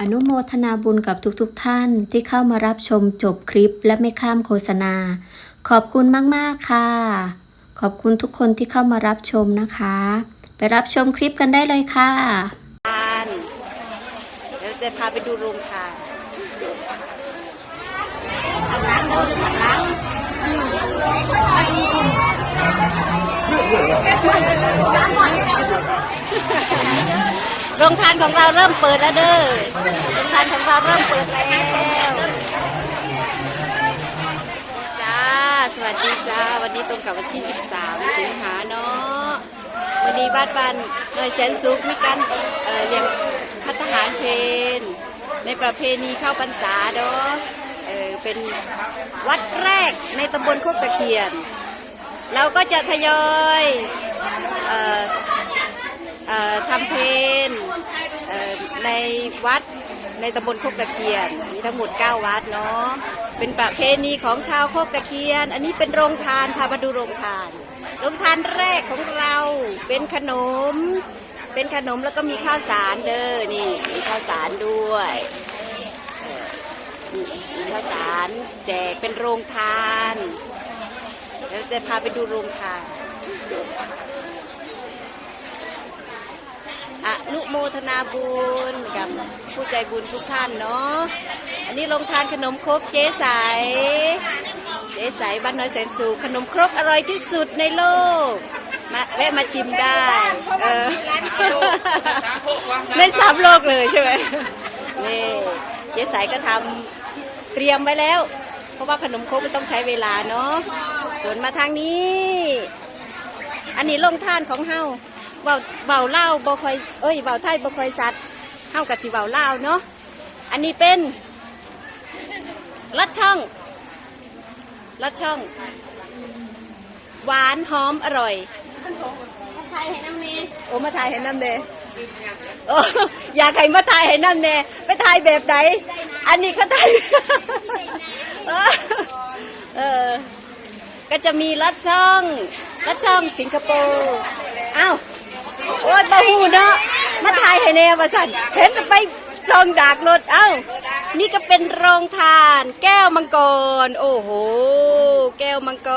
อนุโมทนาบุญกับทุกๆทท่านที่เข้ามารับชมจบคลิปและไม่ข้ามโฆษณา ขอบคุณมาก ๆ ค่ะ ขอบคุณทุกคนที่เข้ามารับชมนะคะ ไปรับชมคลิปกันได้เลยค่ะเดี๋ยวจะพาไปดูโรงทานทำร้านเดินทำร้าน โรงทานของเราเริ่มเปิดแล้วเด้อโรงทานของเราเริ่มเปิดแล้วจ้าสวัสดีจ้าวันนี้ตรงกับวันที่ 13 สิงหาเนาะวันนี้บ้านบ้านหน่วยแสนสุขมีการเอ่อเลี้ยงพัฒหารเพนในประเพณีเข้าพรรษาเนาะเออเป็นวัดแรกในตำบลโคกตะเคียน เราก็จะทยอยเออ ทำเพนเอ่อในวัดในตำบลโคกตะเคียนมีทั้งหมด 9 วัดเนาะเป็นประเพณีของชาวโคกตะเคียน อันนี้เป็นโรงทานพามาดูโรงทานโรงทานแรกของเราเป็นขนม เป็นขนมแล้วก็มีข้าวสารเด้อนี่มีข้าวสารด้วยมีข้าวสารแจกเป็นโรงทานเดี๋ยวจะพาไปดูโรงทาน อนุโมทนาบุญกับผู้ใจบุญทุกท่านเนาะ อันนี้โรงทานขนมครกเจ๊ใส เจ๊ใสบ้านน้อยแสนสุขขนมครกอร่อยที่สุดในโลก มาแวะมาชิมได้ เออ ไม่ซ้ำโลกเลยใช่ไหมนี่เจ๊ใสก็ทำเตรียมไว้แล้ว เพราะว่าขนมครกมันต้องใช้เวลาเนาะผลมาทางนี้ อันนี้ลงท่านของเฮา เบาเบาเล่าวบ่ค่อยเอ้ยเบาไทยบ่ค่อยสัตว์เฮากับสิเบาเล่าวเนาะอันนี้เป็นลัดช่องรสช่อง หวานหอมอร่อยมาถ่ายให้น้ำเนโอ้มาถ่ายให้น้ำเนโอ้อยากให้มาถ่ายให้น้ำเนไปถ่ายแบบไหนอันนี้ก็ถ่ายเออเออก็จะมีรสช่องรสช่องสิงคโปร์อ้าว โอ้ยบาหูเนาะมาถ่ายให้แน่มาสั่นเห็นไปซองดากรถเอ้า นี่ก็เป็นโรงทาน แก้วมังกร โอ้โห แก้วมังก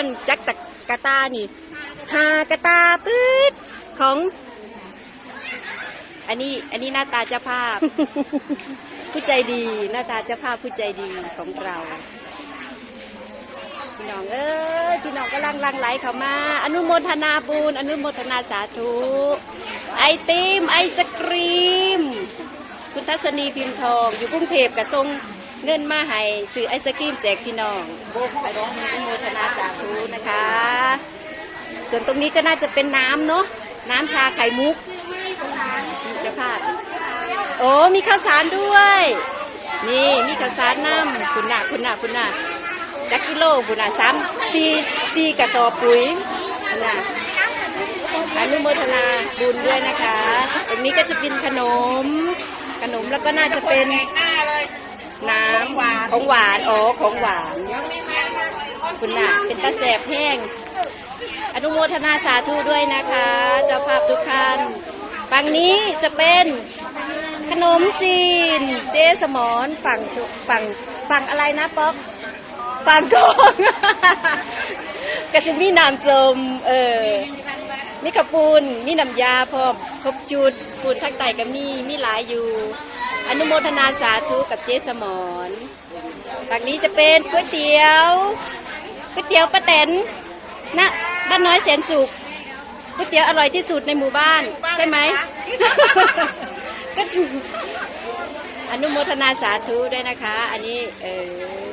ร จักตะกะตานี่ฮากะตาปื๊ดของ อันนี้อันนี้หน้าตาเจ้าภาพ ผู้ใจดี หน้าตาเจ้าภาพผู้ใจดีของเรา พี่น้องเอ้ยพี่น้องก็ลังลังไหลเข้ามา อนุโมทนาบุญอนุโมทนาสาธุไอติมไอศกรีม คุณทัศนีพิมพ์ทอง อยู่กรุงเทพกระทรงเงินมาให้ซื้อไอศกรีมแจกพี่น้องอนุโมทนาสาธุนะคะ ส่วนตรงนี้ก็น่าจะเป็นน้ำเนาะน้ำชาไข่มุกเจ้าค่ะโอ้มีข้าวสารด้วย นี่มีข้าวสารน้ำคุณน่ะคุณน่ะคุณน่ะ จักกิโลคุณน่ะสามสี่สี่กระสอบปุ๋ยน่ะอนุโมทนาบุญด้วยนะคะตรงนี้ก็จะเป็นขนม ขนมแล้วก็น่าจะเป็นน้ำของหวานอ๋อของหวานคุณน่ะเป็นตาแสบแห้ง อนุโมทนาสาธุด้วยนะคะ เจ้าภาพทุกท่านฝั่งนี้จะเป็นขนมจีน เจ๊สมอนฝั่งฝั่งฝั่งอะไรนะป๊อก ฝั่งกองกระสิมีน้ำส้มเออมีขับปูนมีน้ำยาพร้อมครบจุดปูนทักไตก็มีมีหลายอยู่ อนุโมทนาสาธุกับเจสมอนฝั่งนี้จะเป็นก๋วยเตี๋ยวก๋วยเตี๋ยวป้าแตนนะบ้านน้อยแสนสุขก๋วยเตี๋ยวอร่อยที่สุดในหมู่บ้านใช่ไหมก็ถูกอนุโมทนาสาธุด้วยนะคะ อันนี้เออ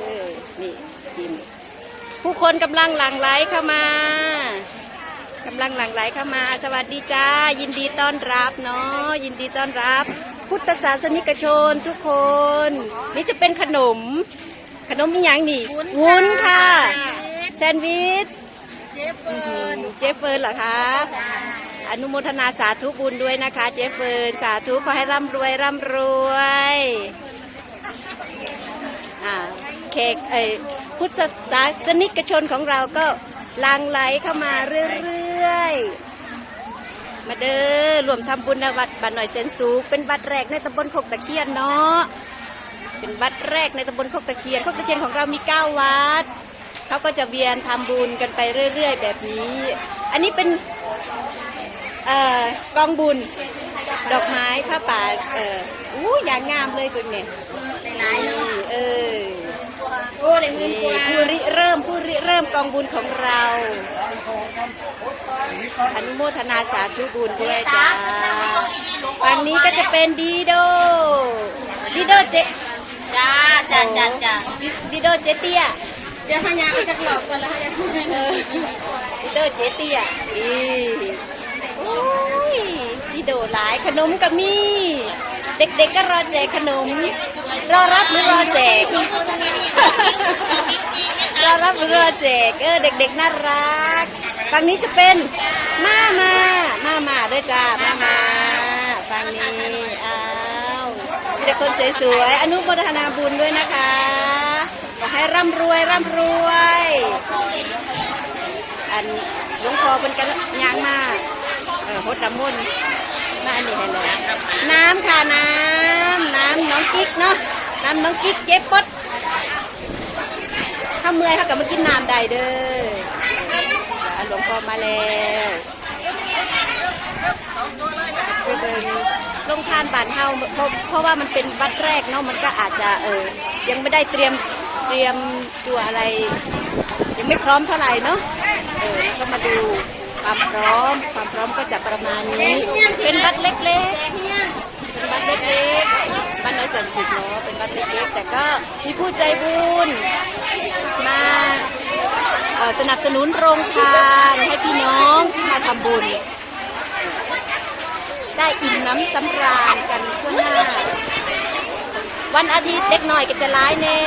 ผู้คนกำลังหลั่งไหลเข้ามากำลังหลั่งไหลเข้ามา สวัสดีจ้า ยินดีต้อนรับเนาะยินดีต้อนรับ พุทธศาสนิกชนทุกคน นี่จะเป็นขนม ขนมมีอย่างนี่วุ้นค่ะ แซนด์วิชเจฟเฟิร์นเจฟเฟิร์นเหรอคะอนุโมทนาสาธุบุญด้วยนะคะ เจฟเฟิร์นสาธุขอให้ร่ำรวยร่ำรวยอ่าเค้กเอ้ย พุทธศาสนิกชนของเราก็ลังไหลเข้ามาเรื่อยๆ มาเด้อรวมทำบุญนวัดบ้านหน่อยเซนสูงเป็นวัดแรกในตำบลโคกตะเคียนเนาะเป็นวัดแรกในตำบลโคกตะเคียนโคกตะเคียนของเรามีเก้าวัดเขาก็จะเวียนทำบุญกันไปเรื่อย ๆ แบบนี้ อันนี้เป็นเอ่อกองบุญดอกไม้ผ้าป่าเอออู้อย่างงามเลยคุณเนี่ยหลายเออ โอ้ได้เงินนี่กว่าผู้ริเริ่มผู้ริเริ่มกองบุญของเรา อนุโมทนาสาธุบุญด้วยจ้าฝั่งนี้ก็จะเป็นดีโด ดีโดเจจ้าจ้าจ้าจ้าดีโดเจเตียเดี๋ยวพญาก็จะหลอกกันแล้วพญาพูดให้เอเลอยดีโดเจเตียอีโอ้ยดีโดหลายขนมก็มี เด็กๆก็รอแจกขนม รอรับหรือรอแจก รอรับหรือรอแจก เออเด็กๆน่ารักฝั่งนี้จะเป็นมามามามาด้วยจ้ามามาฝั่งนี้อ้าวมีแต่คนสวยๆอนุโมทนาบุญด้วยนะคะขอให้ร่ำรวยร่ำรวย อันหลวงพ่อเป็นกันยางมากเออหดน้ำมน อันนี้ให้เลยน้ำค่ะน้ำน้ำน้องกิ๊กเนาะน้ำน้องกิ๊กเจ๊ปดถ้าเมื่อยเขากลับมากินน้ำได้เด้อหลวงพ่อมาแล้วไปเบิ่งลงทานบานเฮาเพราะเพราะว่ามันเป็นวัดแรกเนาะมันก็อาจจะเออยังไม่ได้เตรียมเตรียมตัวอะไร ยังไม่พร้อมเท่าไหร่เนาะเออก็มาดู ความพร้อม ความพร้อมก็จะประมาณนี้ เป็นบัตรเล็กๆ เป็นบัตรเล็กๆบ้านน้อยสันสุดเนาะ เป็นบัตรเล็กๆ แต่ก็มีผู้ใจบุญมาสนับสนุนโรงทานให้พี่น้องที่มาทำบุญ ได้อิ่มน้ำสำราญกันทั่วหน้า วันอาทิตย์เล็กหน่อยก็จะร้ายแน่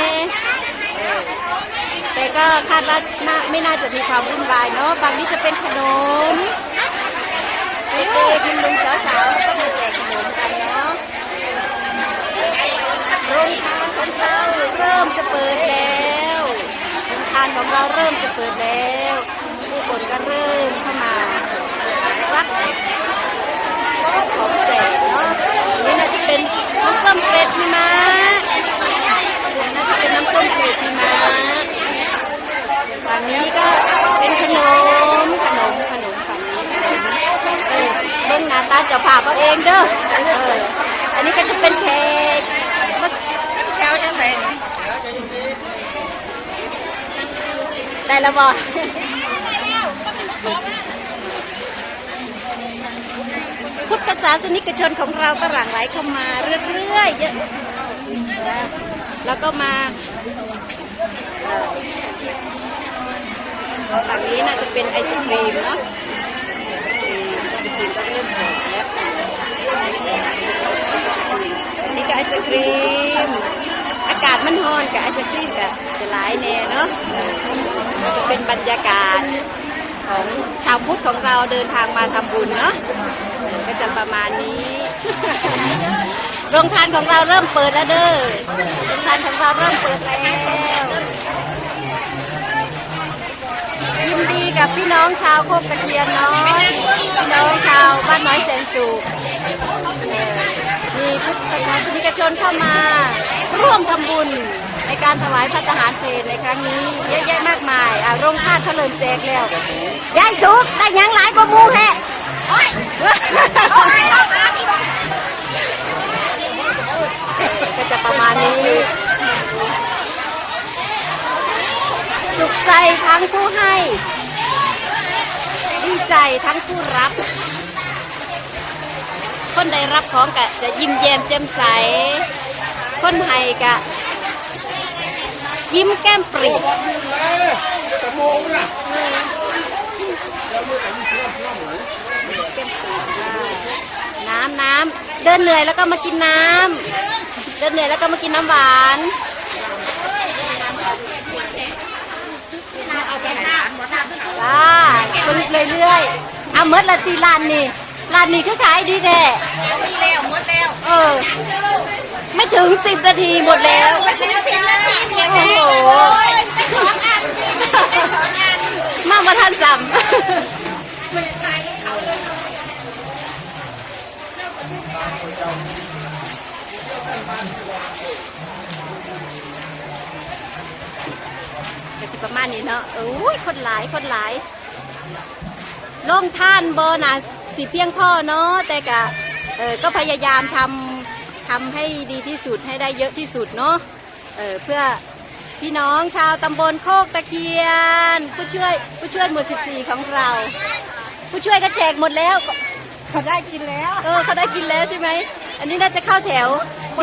แต่ก็คาดว่าน่าไม่น่าจะมีความวุ่นวายเนาะบางนี้จะเป็นขนมเด็กๆหนุ่มๆสาวๆก็มาแจกขนมกันเนาะโรงทานของเราเริ่มจะเปิดแล้วโรงทานของเราเริ่มจะเปิดแล้วผู้คนก็เริ่มเข้ามารักของแจกเนาะนี่น่าจะเป็นน้ำส้มเกล็ดหิมะน่าจะเป็นน้ำส้มเกล็ดหิมะ ฝั่งนี้ก็เป็นขนมขนมขนมฝั่งนี้ขนมเออเบิ้งหน้าตาเจ้าภาพเอาเองเด้อเอออันนี้ก็จะเป็นเค้กมะแก้วจังไงได้แล้วบ่พุทธศาสนิกชนของเราก็หลั่งไหลเข้ามาเรื่อยๆเยอะแล้วก็มา ฝั่งนี้น่าจะเป็นไอศครีมเนาะไอศครีมก็เริ่มแตกแล้วนี่ก็ไอศครีม อากาศมันร้อนกับไอศครีมกับจะหลายแน่เนาะจะเป็นบรรยากาศของชาวพุทธของเราเดินทางมาทำบุญเนาะก็จะประมาณนี้ โรงทานของเราเริ่มเปิดแล้วเด้อ โรงทานของเราเริ่มเปิดแล้ว ยินดีกับพี่น้องชาวโคกตะเคียนน้อย พี่น้องชาวบ้านน้อยแสนสุมีพุทธศาสนิกชนเข้ามาร่วมทำบุญในการถวายพระทหารเพลในครั้งนี้เยอะแยะมากมายอะโรงทานเขาเริ่มแจกแล้วยายสุกได้ยังหลายกว่าหมูแฮะก็จะประมาณนี้ สุข ใจทั้งผู้ให้ ดีใจทั้งผู้รับ คนได้รับของกะจะยิ้มแย้มแจ่มใส คนให้กะ ยิ้มแก้มปรีน้ำน้ำเดินเหนื่อยแล้วก็มากินน้ำเดินเหนื่อยแล้วก็มากินน้ำหวาน จ้าคนเรื่อยๆเอาเมดละตีร้านนี่ร้านนี้ก็ขายดีแท้แล้วหมดแล้วเออ ไม่ถึงสิบนาทีหมดแล้วมาถึงสิบนาทีเพียงโอ้แค่โหไปสองอันไปสองอันมามาทันสัม ประมาณนี้เนาะโอ้ยคนหลายคนหลายล่งท่านบอนาสิเพียงพ่อเนาะแต่กะเออก็พยายามทำทำให้ดีที่สุดให้ได้เยอะที่สุดเนาะเออเพื่อพี่น้องชาวตำบลโคกตะเคียน ผู้ช่วยผู้ช่วยหมู่14 ของเรา ผู้ช่วยก็แจกหมดแล้ว เขาได้กินแล้ว เออเขาได้กินแล้วใช่ไหม อันนี้น่าจะเข้าแถว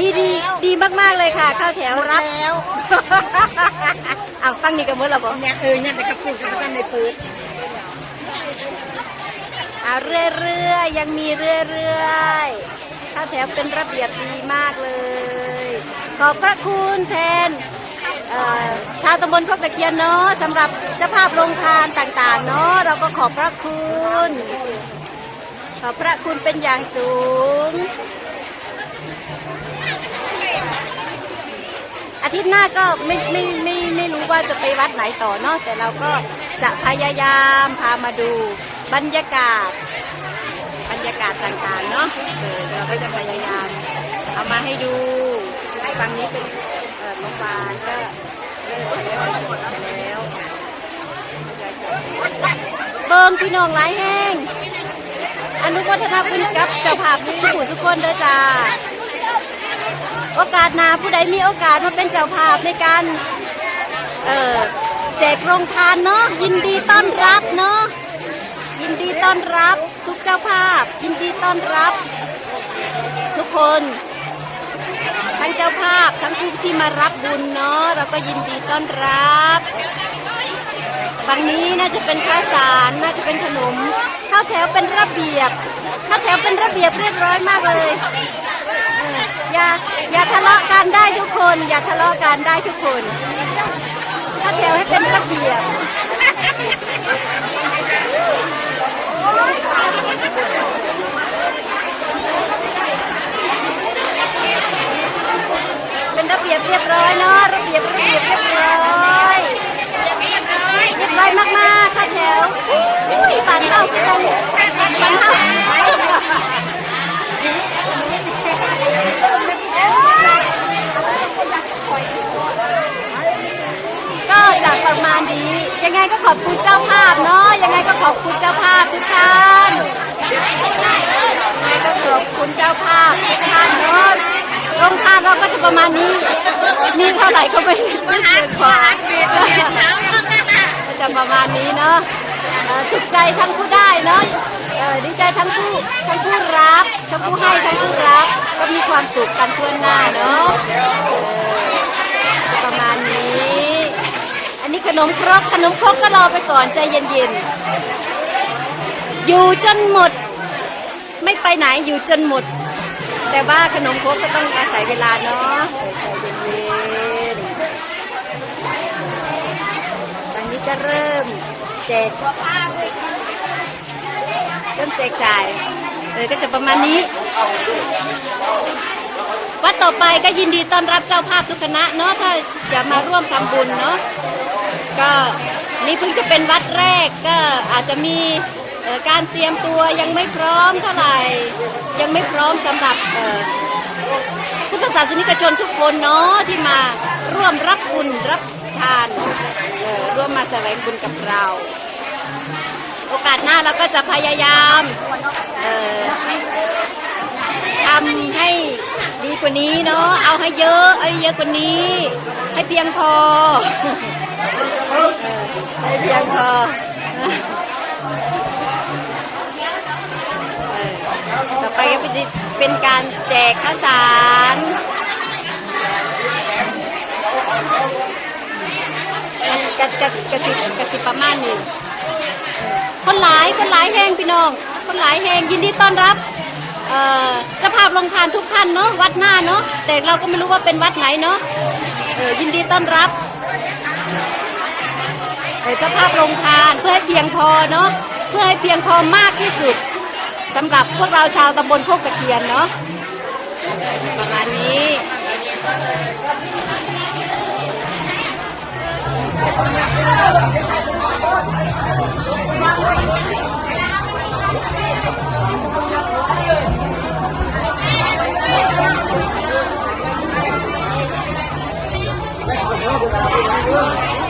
ดีดีดีมากๆเลยค่ะ เข้าแถวรับแล้วอ้าวฟังนี่กันหมดแล้วบอกเนี่ยเออเนี่ยแต่กระปุกกับกันในปืนอ่าเรื่อยๆยังมีเรื่อยๆเข้าแถวเป็นระเบียบดีมากเลย ขอบพระคุณแทนเอ่อชาวตำบลโคกตะเคียนเนาะสำหรับเจ้าภาพโรงทานต่างๆเนาะเราก็ขอบพระคุณ ขอพระคุณเป็นอย่างสูง อาทิตย์หน้าก็ไม่ไม่ไม่ไม่รู้ว่าจะไปวัดไหนต่อเนาะแต่เราก็จะพยายามพามาดูบรรยากาศ บรรยากาศต่างๆเนาะเราก็จะพยายามเอามาให้ดูฝั่งนี้เป็นโรงพยาบาลก็เลิกแล้วหมดแล้วเบิ่งพี่น้องหลายแห้ง นุโมทนาบุญกับเจ้าภาพทุกผู้ทุกคนเด้อจ้า โอกาสหนาผู้ใดมีโอกาสมาเป็นเจ้าภาพในการเออแจกโรงทานเนาะยินดีต้อนรับเนาะยินดีต้อนรับทุกเจ้าภาพ ยินดีต้อนรับ ทุกคน ทั้งเจ้าภาพทั้งผู้ที่มารับบุญเนาะเราก็ยินดีต้อนรับ ฝั่งนี้น่าจะเป็นข้าวสารน่าจะเป็นขนมข้าวแถวเป็นระเบียบข้าวแถวเป็นระเบียบเรียบร้อยมากเลยเอออย่าอย่าทะเลาะกันได้ทุกคน อย่าทะเลาะกันได้ทุกคนข้าวแถวให้เป็นระเบียบเป็นระเบียบเรียบร้อยเนาะระเบียบระเบียบเรียบร้อยเรียบร้อยมากๆค่ะแถวอุ้ยปั่นเข้ากันปั่นเข้า ก็จะประมาณนี้ ยังไงก็ขอบคุณเจ้าภาพเนาะยังไงก็ขอบคุณเจ้าภาพทุกท่านยังไงก็ขอบคุณเจ้าภาพทุกท่านเนาะโรงทานเราก็จะประมาณนี้มีเท่าไหร่ก็ไม่ไม่เกินกว่าก็จะประมาณนี้เนาะสุขใจทั้งผู้ได้เนาะดีใจทั้งผู้ทั้งผู้รับทั้งผู้ให้ทั้งผู้รับก็มีความสุขกันทั่วหน้าเนาะ นนี้ขนมครกขนมครกก็รอไปก่อนใจเย็นๆ อยู่จนหมด ไม่ไปไหนอยู่จนหมด แต่ว่าขนมครกก็ต้องอาศัยเวลาเนาะใจเย็นๆตอนนี้จะเริ่มแจกเริ่มแจกจ่ายเออก็จะประมาณนี้วัดต่อไปก็ยินดีต้อนรับเจ้าภาพทุกคณะเนาะถ้าจะมาร่วมทำบุญเนาะ ก็นี่เพิ่งจะเป็นวัดแรกก็อาจจะมีการเตรียมตัวยังไม่พร้อมเท่าไหร่ ยังไม่พร้อมสำหรับพุทธศาสนิกชนทุกคนเนาะที่มาร่วมรับบุญรับทานร่วมมาแสวงบุญกับเรา โอกาสหน้าเราก็จะพยายามทำให้ดีกว่านี้เนาะเอาให้เยอะเอาให้เยอะกว่านี้ ให้เพียงพอ ให้เพียงพอต่อไปก็เป็นเป็นการแจกข้าวสารกระกระกระสิบกระสิบประมาณนี้คนหลายคนหลายแห้งพี่น้อง คนหลายแห้งยินดีต้อนรับเอ่อจ้าภาพลงทานทุกท่านเนาะวัดหน้าเนาะแต่เราก็ไม่รู้ว่าเป็นวัดไหนเนาะเออยินดีต้อนรับ สภาพโรงทานเพื่อให้เพียงพอเนาะเพื่อให้เพียงพอมากที่สุดสำหรับพวกเราชาวตำบลโคกตะเทียนเนาะประมาณนี้เ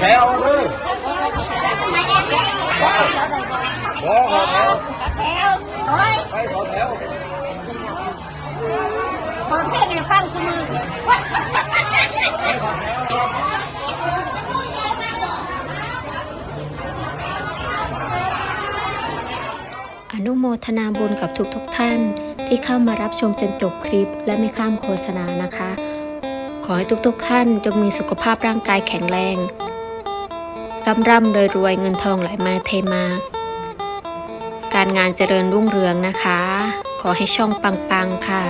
แถวเลยขอขอแถวไปขอแถวคนเทศในฟังสมืออนุโมทนาบุญกับทุกๆทท่าน ที่เข้ามารับชมจนจบคลิป และไม่ข้ามโฆษณานะคะ ขอให้ทุกๆท่านจงมีสุขภาพร่างกายแข็งแรง ร่ำร่ำรวยรวยเงินทองไหลมาเทมา การงานเจริญรุ่งเรืองนะคะ ขอให้ช่องปังๆค่ะ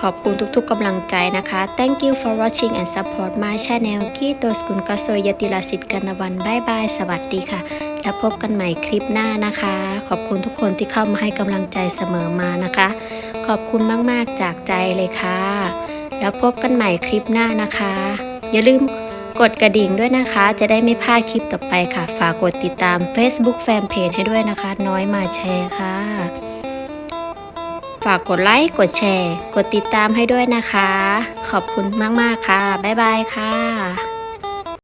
ขอบคุณทุกๆกำลังใจนะคะ Thank you for watching and support my channel กีโตสกุลกโซยติลาสิทธิ์กันวันบายบาย สวัสดีค่ะ แล้วพบกันใหม่คลิปหน้านะคะ ขอบคุณทุกคนที่เข้ามาให้กำลังใจเสมอมานะคะ ขอบคุณมากๆจากใจเลยค่ะ แล้วพบกันใหม่คลิปหน้านะคะ อย่าลืม กดกระดิ่งด้วยนะคะ จะได้ไม่พลาดคลิปต่อไปค่ะ ฝากกดติดตาม Facebook Fanpage ให้ด้วยนะคะ น้อยมาแชร์ค่ะ ฝากกดไลค์ กดแชร์ กดติดตามให้ด้วยนะคะ ขอบคุณมาก ๆ ค่ะ บ๊ายบายค่ะ